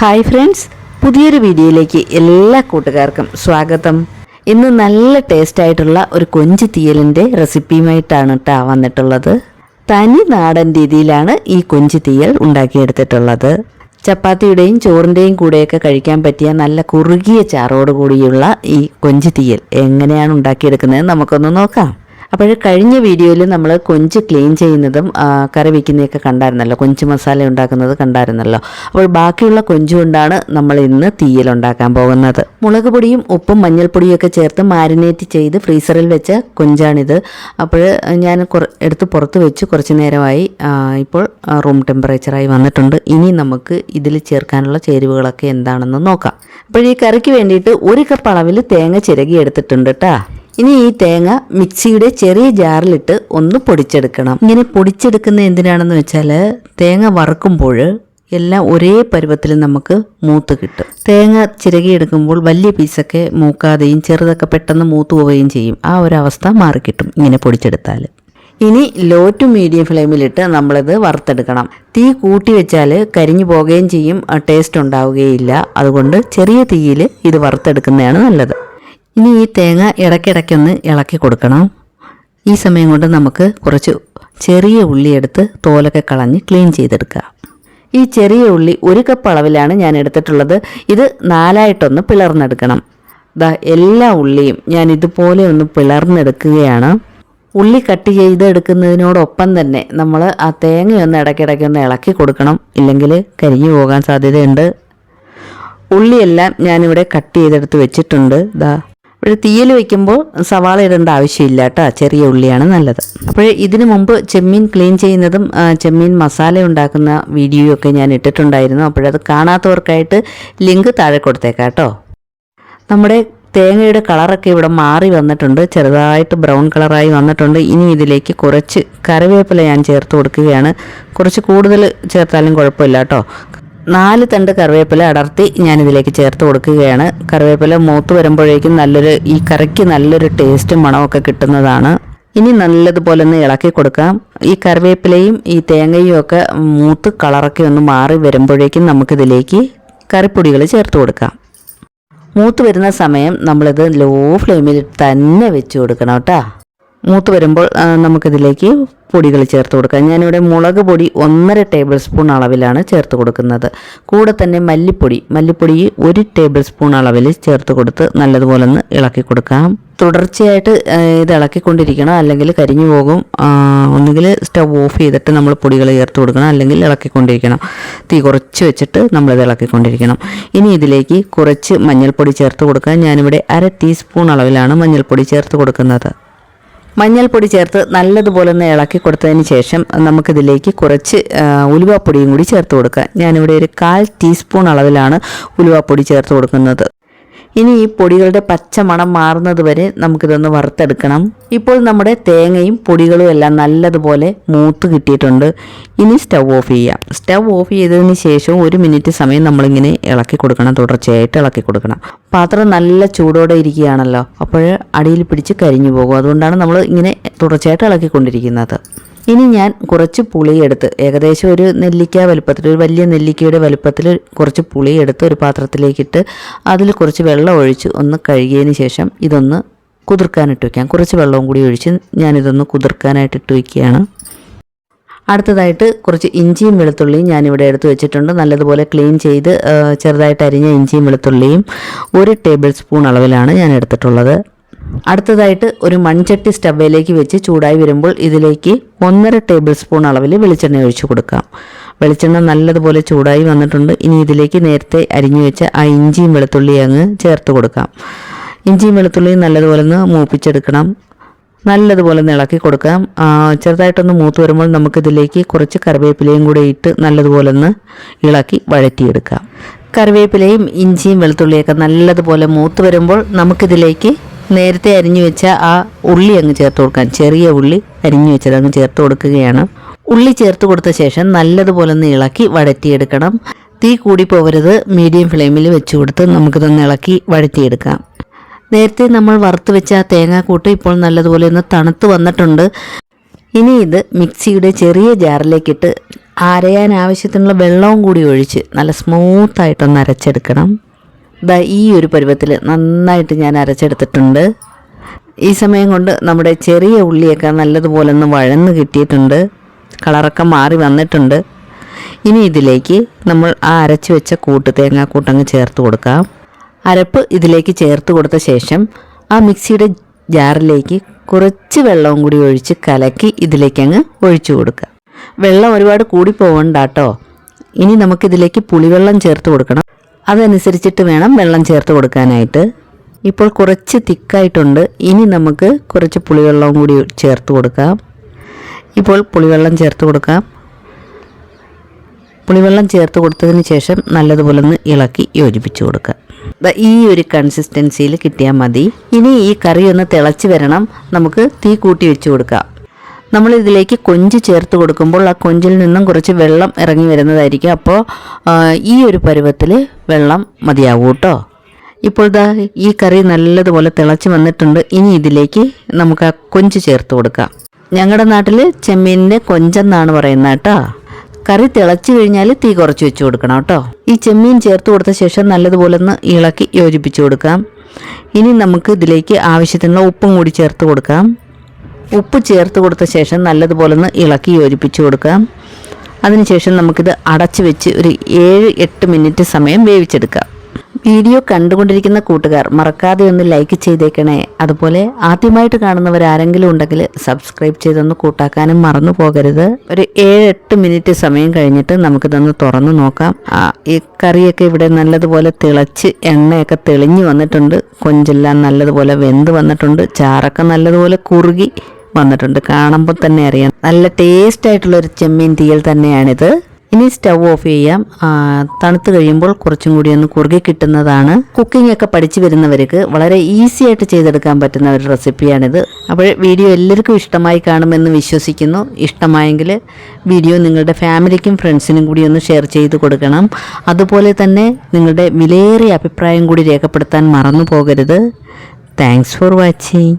Hi friends പുതിയൊരു വീഡിയോയിലേക്ക് എല്ലാ കൂട്ടുകാർക്കും സ്വാഗതം. ഇന്ന് നല്ല ടേസ്റ്റ് ആയിട്ടുള്ള ഒരു കൊഞ്ച് തീയലിന്റെ റെസിപ്പിയുമായിട്ടാണ് കേട്ടോ വന്നിട്ടുള്ളത്. തനി നാടൻ രീതിയിലാണ് ഈ കൊഞ്ച് തീയൽ ഉണ്ടാക്കിയെടുത്തിട്ടുള്ളത്. ചപ്പാത്തിയുടെയും ചോറിന്റെയും കൂടെയൊക്കെ കഴിക്കാൻ പറ്റിയ നല്ല കുറുകിയ ചാറോട് കൂടിയുള്ള ഈ കൊഞ്ച് തീയൽ എങ്ങനെയാണ് ഉണ്ടാക്കിയെടുക്കുന്നത് നമുക്കൊന്ന് നോക്കാം. അപ്പോൾ കഴിഞ്ഞ വീഡിയോയിൽ നമ്മൾ കൊഞ്ച് ക്ലീൻ ചെയ്യുന്നതും കറി വയ്ക്കുന്നതൊക്കെ കണ്ടായിരുന്നല്ലോ. കൊഞ്ച് മസാല ഉണ്ടാക്കുന്നത് കണ്ടായിരുന്നല്ലോ. അപ്പോൾ ബാക്കിയുള്ള കൊഞ്ച് കൊണ്ടാണ് നമ്മൾ ഇന്ന് തീയൽ ഉണ്ടാക്കാൻ പോകുന്നത്. മുളക് പൊടിയും ഉപ്പും മഞ്ഞൾപ്പൊടിയും ഒക്കെ ചേർത്ത് മാരിനേറ്റ് ചെയ്ത് ഫ്രീസറിൽ വെച്ച കൊഞ്ചാണിത്. അപ്പോൾ ഞാൻ എടുത്ത് പുറത്ത് വെച്ച് കുറച്ച് നേരമായി ഇപ്പോൾ റൂം ടെമ്പറേച്ചറായി വന്നിട്ടുണ്ട്. ഇനി നമുക്ക് ഇതിൽ ചേർക്കാനുള്ള ചേരുവകളൊക്കെ എന്താണെന്ന് നോക്കാം. അപ്പോൾ ഈ കറിക്ക് വേണ്ടിയിട്ട് ഒരു കപ്പ് അളവിൽ തേങ്ങ ചിരകി എടുത്തിട്ടുണ്ട് കേട്ടോ ഇനി ഈ തേങ്ങ മിക്സിയുടെ ചെറിയ ജാറിലിട്ട് ഒന്ന് പൊടിച്ചെടുക്കണം. ഇങ്ങനെ പൊടിച്ചെടുക്കുന്ന എന്തിനാണെന്ന് വെച്ചാൽ തേങ്ങ വറുക്കുമ്പോൾ എല്ലാം ഒരേ പരുവത്തിൽ നമുക്ക് മൂത്ത് കിട്ടും. തേങ്ങ ചിരകിയെടുക്കുമ്പോൾ വലിയ പീസൊക്കെ മൂക്കാതെയും ചെറുതൊക്കെ പെട്ടെന്ന് മൂത്ത് പോവുകയും ചെയ്യും. ആ ഒരു അവസ്ഥ മാറിക്കിട്ടും ഇങ്ങനെ പൊടിച്ചെടുത്താൽ ഇനി ലോ ടു മീഡിയം ഫ്ലെയിമിലിട്ട് നമ്മളിത് വറുത്തെടുക്കണം. തീ കൂട്ടി വെച്ചാൽ കരിഞ്ഞു പോകുകയും ചെയ്യും. ടേസ്റ്റ് ഉണ്ടാവുകയില്ല. അതുകൊണ്ട് ചെറിയ തീയിൽ ഇത് വറുത്തെടുക്കുന്നതാണ് നല്ലത്. ഇനി ഈ തേങ്ങ ഇടയ്ക്കിടയ്ക്കൊന്ന് ഇളക്കി കൊടുക്കണം. ഈ സമയം കൊണ്ട് നമുക്ക് കുറച്ച് ചെറിയ ഉള്ളി എടുത്ത് തോലൊക്കെ കളഞ്ഞ് ക്ലീൻ ചെയ്തെടുക്കുക ഈ ചെറിയ ഉള്ളി ഒരു കപ്പ് അളവിലാണ് ഞാൻ എടുത്തിട്ടുള്ളത്. ഇത് നാലായിട്ടൊന്ന് പിളർന്നെടുക്കണം. ദാ എല്ലാ ഉള്ളിയും ഞാൻ ഇതുപോലെ ഒന്ന് പിളർന്നെടുക്കുകയാണ്. ഉള്ളി കട്ട് ചെയ്തെടുക്കുന്നതിനോടൊപ്പം തന്നെ നമ്മൾ ആ തേങ്ങയൊന്ന് ഇടയ്ക്കിടയ്ക്കൊന്ന് ഇളക്കി കൊടുക്കണം. ഇല്ലെങ്കിൽ കരിഞ്ഞു പോകാൻ സാധ്യതയുണ്ട്. ഉള്ളിയെല്ലാം ഞാനിവിടെ കട്ട് ചെയ്തെടുത്ത് വെച്ചിട്ടുണ്ട്. ദാ ഇവിടെ തീയൽ വെക്കുമ്പോൾ സവാള ഇടേണ്ട ആവശ്യമില്ല കേട്ടോ. ചെറിയ ഉള്ളിയാണ് നല്ലത്. അപ്പോൾ ഇതിനു മുമ്പ് ചെമ്മീൻ ക്ലീൻ ചെയ്യുന്നതും ചെമ്മീൻ മസാല ഉണ്ടാക്കുന്ന വീഡിയോയൊക്കെ ഞാൻ ഇട്ടിട്ടുണ്ടായിരുന്നു. അപ്പോഴത് കാണാത്തവർക്കായിട്ട് ലിങ്ക് താഴെ കൊടുത്തേക്കാം കേട്ടോ. നമ്മുടെ തേങ്ങയുടെ കളറൊക്കെ ഇവിടെ മാറി വന്നിട്ടുണ്ട്. ചെറുതായിട്ട് ബ്രൗൺ കളറായി വന്നിട്ടുണ്ട്. ഇനി ഇതിലേക്ക് കുറച്ച് കറിവേപ്പില ഞാൻ ചേർത്ത് കൊടുക്കുകയാണ്. കുറച്ച് കൂടുതൽ ചേർത്താലും കുഴപ്പമില്ല കേട്ടോ. നാല് തണ്ട് കറിവേപ്പില അടർത്തി ഞാനിതിലേക്ക് ചേർത്ത് കൊടുക്കുകയാണ്. കറിവേപ്പില മൂത്ത് വരുമ്പോഴേക്കും നല്ലൊരു ഈ കറിക്ക് നല്ലൊരു ടേസ്റ്റും മണമൊക്കെ കിട്ടുന്നതാണ്. ഇനി നല്ലതുപോലെ ഒന്ന് ഇളക്കി കൊടുക്കാം. ഈ കറിവേപ്പിലയും ഈ തേങ്ങയും ഒക്കെ മൂത്ത് കളറൊക്കെ ഒന്ന് മാറി വരുമ്പോഴേക്കും നമുക്കിതിലേക്ക് കറിപ്പൊടികൾ ചേർത്ത് കൊടുക്കാം. മൂത്ത് വരുന്ന സമയം നമ്മളിത് ലോ ഫ്ലെയിമിൽ തന്നെ വെച്ച് കൊടുക്കണം കേട്ടോ. മൂത്ത് വരുമ്പോൾ നമുക്കിതിലേക്ക് പൊടികൾ ചേർത്ത് കൊടുക്കാം. ഞാനിവിടെ മുളക് പൊടി ഒന്നര ടേബിൾ സ്പൂൺ അളവിലാണ് ചേർത്ത് കൊടുക്കുന്നത്. കൂടെ തന്നെ മല്ലിപ്പൊടി മല്ലിപ്പൊടി ഒരു ടേബിൾ സ്പൂൺ അളവിൽ ചേർത്ത് കൊടുത്ത് നല്ലതുപോലെ ഒന്ന് ഇളക്കി കൊടുക്കാം. തുടർച്ചയായിട്ട് ഇത് ഇളക്കിക്കൊണ്ടിരിക്കണം. അല്ലെങ്കിൽ കരിഞ്ഞു പോകും. ഒന്നുകിൽ സ്റ്റവ് ഓഫ് ചെയ്തിട്ട് നമ്മൾ പൊടികൾ ചേർത്ത് കൊടുക്കണം. അല്ലെങ്കിൽ ഇളക്കിക്കൊണ്ടിരിക്കണം. തീ കുറച്ച് വെച്ചിട്ട് നമ്മളിത് ഇളക്കിക്കൊണ്ടിരിക്കണം. ഇനി ഇതിലേക്ക് കുറച്ച് മഞ്ഞൾപ്പൊടി ചേർത്ത് കൊടുക്കാം. ഞാനിവിടെ അര ടീസ്പൂൺ അളവിലാണ് മഞ്ഞൾപ്പൊടി ചേർത്ത് കൊടുക്കുന്നത്. മഞ്ഞൾപ്പൊടി ചേർത്ത് നല്ലതുപോലെ ഒന്ന് ഇളക്കി കൊടുത്തതിന് ശേഷം നമുക്കിതിലേക്ക് കുറച്ച് ഉലുവാപ്പൊടിയും കൂടി ചേർത്ത് കൊടുക്കാം. ഞാനിവിടെ ഒരു കാൽ ടീസ്പൂൺ അളവിലാണ് ഉലുവാപ്പൊടി ചേർത്ത് കൊടുക്കുന്നത്. ഇനി ഈ പൊടികളുടെ പച്ച മണം മാറുന്നത് വരെ നമുക്കിതൊന്ന് വറുത്തെടുക്കണം. ഇപ്പോൾ നമ്മുടെ തേങ്ങയും പൊടികളും എല്ലാം നല്ലതുപോലെ മൂത്ത് കിട്ടിയിട്ടുണ്ട്. ഇനി സ്റ്റവ് ഓഫ് ചെയ്യാം. സ്റ്റവ് ഓഫ് ചെയ്തതിന് ശേഷം ഒരു മിനിറ്റ് സമയം നമ്മളിങ്ങനെ ഇളക്കി കൊടുക്കണം തുടർച്ചയായിട്ട് ഇളക്കി കൊടുക്കണം. പാത്രം നല്ല ചൂടോടെ ഇരിക്കുകയാണല്ലോ. അപ്പോൾ അടിയിൽ പിടിച്ച് കരിഞ്ഞു പോകും. അതുകൊണ്ടാണ് നമ്മൾ ഇങ്ങനെ തുടർച്ചയായിട്ട് ഇളക്കിക്കൊണ്ടിരിക്കുന്നത്. ഇനി ഞാൻ കുറച്ച് പുളിയെടുത്ത് ഏകദേശം ഒരു നെല്ലിക്ക വലുപ്പത്തിൽ ഒരു വലിയ നെല്ലിക്കയുടെ വലുപ്പത്തിൽ കുറച്ച് പുളിയെടുത്ത് ഒരു പാത്രത്തിലേക്കിട്ട് അതിൽ കുറച്ച് വെള്ളം ഒഴിച്ച് ഒന്ന് കഴുകിയതിന് ശേഷം ഇതൊന്ന് കുതിർക്കാനിട്ട് വയ്ക്കാം. കുറച്ച് വെള്ളവും കൂടി ഒഴിച്ച് ഞാനിതൊന്ന് കുതിർക്കാനായിട്ട് ഇട്ട് വയ്ക്കുകയാണ്. അടുത്തതായിട്ട് കുറച്ച് ഇഞ്ചിയും വെളുത്തുള്ളിയും ഞാനിവിടെ എടുത്ത് വെച്ചിട്ടുണ്ട്. നല്ലതുപോലെ ക്ലീൻ ചെയ്ത് ചെറുതായിട്ട് അരിഞ്ഞ ഇഞ്ചിയും വെളുത്തുള്ളിയും ഒരു ടേബിൾ സ്പൂൺ അളവിലാണ് ഞാൻ എടുത്തിട്ടുള്ളത്. അടുത്തതായിട്ട് ഒരു മൺചട്ടി സ്റ്റവയിലേക്ക് വെച്ച് ചൂടായി വരുമ്പോൾ ഇതിലേക്ക് ഒന്നര ടേബിൾ സ്പൂൺ അളവിൽ വെളിച്ചെണ്ണ ഒഴിച്ചു കൊടുക്കാം. വെളിച്ചെണ്ണ നല്ലതുപോലെ ചൂടായി വന്നിട്ടുണ്ട്. ഇനി ഇതിലേക്ക് നേരത്തെ അരിഞ്ഞു വെച്ച ആ ഇഞ്ചിയും വെളുത്തുള്ളിയും അങ്ങ് ചേർത്ത് കൊടുക്കാം. ഇഞ്ചിയും വെളുത്തുള്ളിയും നല്ലതുപോലെ ഒന്ന് മൂപ്പിച്ചെടുക്കണം. നല്ലതുപോലെ ഒന്ന് ഇളക്കി കൊടുക്കാം. ചെറുതായിട്ടൊന്ന് മൂത്ത് വരുമ്പോൾ നമുക്കിതിലേക്ക് കുറച്ച് കറിവേപ്പിലയും കൂടെ ഇട്ട് നല്ലതുപോലെ ഒന്ന് ഇളക്കി വഴറ്റിയെടുക്കാം. കറിവേപ്പിലയും ഇഞ്ചിയും വെളുത്തുള്ളിയൊക്കെ നല്ലതുപോലെ മൂത്ത് വരുമ്പോൾ നമുക്കിതിലേക്ക് നേരത്തെ അരിഞ്ഞു വെച്ച ആ ഉള്ളി അങ്ങ് ചേർത്ത് കൊടുക്കാൻ ചെറിയ ഉള്ളി അരിഞ്ഞു വെച്ചത് അങ്ങ് ചേർത്ത് കൊടുക്കുകയാണ്. ഉള്ളി ചേർത്ത് കൊടുത്ത ശേഷം നല്ലതുപോലെ ഒന്ന് ഇളക്കി വഴറ്റിയെടുക്കണം. തീ കൂടി പോകരുത് മീഡിയം ഫ്ലെയിമിൽ വെച്ച് കൊടുത്ത് നമുക്കിതൊന്ന് ഇളക്കി വഴറ്റിയെടുക്കാം. നേരത്തെ നമ്മൾ വറുത്ത് വെച്ച തേങ്ങാക്കൂട്ട് ഇപ്പോൾ നല്ലതുപോലെ ഒന്ന് തണുത്ത് വന്നിട്ടുണ്ട്. ഇനി ഇത് മിക്സിയുടെ ചെറിയ ജാറിലേക്കിട്ട് അരയാൻ ആവശ്യത്തിനുള്ള വെള്ളവും കൂടി ഒഴിച്ച് നല്ല സ്മൂത്തായിട്ടൊന്ന് അരച്ചെടുക്കണം. ഈ ഒരു പരുവത്തിൽ നന്നായിട്ട് ഞാൻ അരച്ചെടുത്തിട്ടുണ്ട്. ഈ സമയം കൊണ്ട് നമ്മുടെ ചെറിയ ഉള്ളിയൊക്കെ നല്ലതുപോലെ ഒന്ന് വഴന്ന് കിട്ടിയിട്ടുണ്ട്. കളറൊക്കെ മാറി വന്നിട്ടുണ്ട്. ഇനി ഇതിലേക്ക് നമ്മൾ ആ അരച്ച് വെച്ച കൂട്ട് തേങ്ങാക്കൂട്ടങ്ങ് ചേർത്ത് കൊടുക്കാം. അരപ്പ് ഇതിലേക്ക് ചേർത്ത് കൊടുത്ത ശേഷം ആ മിക്സിയുടെ ജാറിലേക്ക് കുറച്ച് വെള്ളവും കൂടി ഒഴിച്ച് കലക്കി ഇതിലേക്ക് അങ്ങ് ഒഴിച്ചു കൊടുക്കുക. വെള്ളം ഒരുപാട് കൂടി പോകണ്ട കേട്ടോ ഇനി നമുക്കിതിലേക്ക് പുളിവെള്ളം ചേർത്ത് കൊടുക്കണം. അതനുസരിച്ചിട്ട് വേണം വെള്ളം ചേർത്ത് കൊടുക്കാനായിട്ട്. ഇപ്പോൾ കുറച്ച് തിക്കായിട്ടുണ്ട്. ഇനി നമുക്ക് കുറച്ച് പുളിവെള്ളവും കൂടി ചേർത്ത് കൊടുക്കാം. ഇപ്പോൾ പുളിവെള്ളം ചേർത്ത് കൊടുക്കാം. പുളിവെള്ളം ചേർത്ത് കൊടുത്തതിന് ശേഷം നല്ലതുപോലെ ഒന്ന് ഇളക്കി യോജിപ്പിച്ച് കൊടുക്കുക. ഈ ഒരു കൺസിസ്റ്റൻസിയിൽ കിട്ടിയാൽ മതി. ഇനി ഈ കറി ഒന്ന് തിളച്ച് വരണം. നമുക്ക് തീ കൂട്ടി വെച്ച് കൊടുക്കാം. നമ്മൾ ഇതിലേക്ക് കൊഞ്ച് ചേർത്ത് കൊടുക്കുമ്പോൾ ആ കൊഞ്ചിൽ നിന്നും കുറച്ച് വെള്ളം ഇറങ്ങി വരുന്നതായിരിക്കും. അപ്പോൾ ഈ ഒരു പരുവത്തിൽ വെള്ളം മതിയാവൂ കേട്ടോ ഇപ്പോൾ ദാ ഈ കറി നല്ലതുപോലെ തിളച്ച് വന്നിട്ടുണ്ട്. ഇനി ഇതിലേക്ക് നമുക്ക് ആ കൊഞ്ച് ചേർത്ത് കൊടുക്കാം. ഞങ്ങളുടെ നാട്ടിൽ ചെമ്മീനിന്റെ കൊഞ്ചെന്നാണ് പറയുന്നത് കേട്ടോ. കറി തിളച്ച് കഴിഞ്ഞാൽ തീ കുറച്ച് വെച്ച് കൊടുക്കണം കേട്ടോ ഈ ചെമ്മീൻ ചേർത്ത് കൊടുത്ത ശേഷം നല്ലതുപോലെ ഒന്ന് ഇളക്കി യോജിപ്പിച്ച് കൊടുക്കാം. ഇനി നമുക്ക് ഇതിലേക്ക് ആവശ്യത്തിനുള്ള ഉപ്പും കൂടി ചേർത്ത് കൊടുക്കാം. ഉപ്പ് ചേർത്ത് കൊടുത്ത ശേഷം നല്ലതുപോലെ ഒന്ന് ഇളക്കി യോജിപ്പിച്ച് കൊടുക്കാം അതിനുശേഷം നമുക്കിത് അടച്ചു വെച്ച് ഒരു ഏഴ് എട്ട് മിനിറ്റ് സമയം വേവിച്ചെടുക്കാം വീഡിയോ കണ്ടുകൊണ്ടിരിക്കുന്ന കൂട്ടുകാർ മറക്കാതെ ഒന്ന് ലൈക്ക് ചെയ്തേക്കണേ. അതുപോലെ ആദ്യമായിട്ട് കാണുന്നവർ ആരെങ്കിലും ഉണ്ടെങ്കിൽ സബ്സ്ക്രൈബ് ചെയ്തൊന്ന് കൂട്ടാക്കാനും മറന്നു പോകരുത്. ഒരു ഏഴ് എട്ട് മിനിറ്റ് സമയം കഴിഞ്ഞിട്ട് നമുക്കിതൊന്ന് തുറന്നു നോക്കാം. ഈ കറിയൊക്കെ ഇവിടെ നല്ലതുപോലെ തിളച്ച് എണ്ണയൊക്കെ തെളിഞ്ഞു വന്നിട്ടുണ്ട്. കൊഞ്ചെല്ലാം നല്ലതുപോലെ വെന്ത് വന്നിട്ടുണ്ട്. ചാറൊക്കെ നല്ലതുപോലെ കുറുകി വന്നിട്ടുണ്ട്. കാണുമ്പോൾ തന്നെ അറിയാം. നല്ല ടേസ്റ്റ് ആയിട്ടുള്ള ഒരു ചെമ്മീൻ തീയൽ തന്നെയാണിത്. ഇനി സ്റ്റവ് ഓഫ് ചെയ്യാം. തണുത്ത് കഴിയുമ്പോൾ കുറച്ചും കൂടി ഒന്ന് കുറുകി കിട്ടുന്നതാണ്. കുക്കിംഗ് ഒക്കെ പഠിച്ചു വരുന്നവർക്ക് വളരെ ഈസി ആയിട്ട് ചെയ്തെടുക്കാൻ പറ്റുന്ന ഒരു റെസിപ്പിയാണിത്. അപ്പോൾ വീഡിയോ എല്ലാവർക്കും ഇഷ്ടമായി കാണുമെന്ന് വിശ്വസിക്കുന്നു. ഇഷ്ടമായെങ്കിൽ വീഡിയോ നിങ്ങളുടെ ഫാമിലിക്കും ഫ്രണ്ട്സിനും കൂടി ഒന്ന് ഷെയർ ചെയ്ത് കൊടുക്കണം. അതുപോലെ തന്നെ നിങ്ങളുടെ വിലയേറിയ അഭിപ്രായം കൂടി രേഖപ്പെടുത്താൻ മറന്നു പോകരുത്. Thanks for watching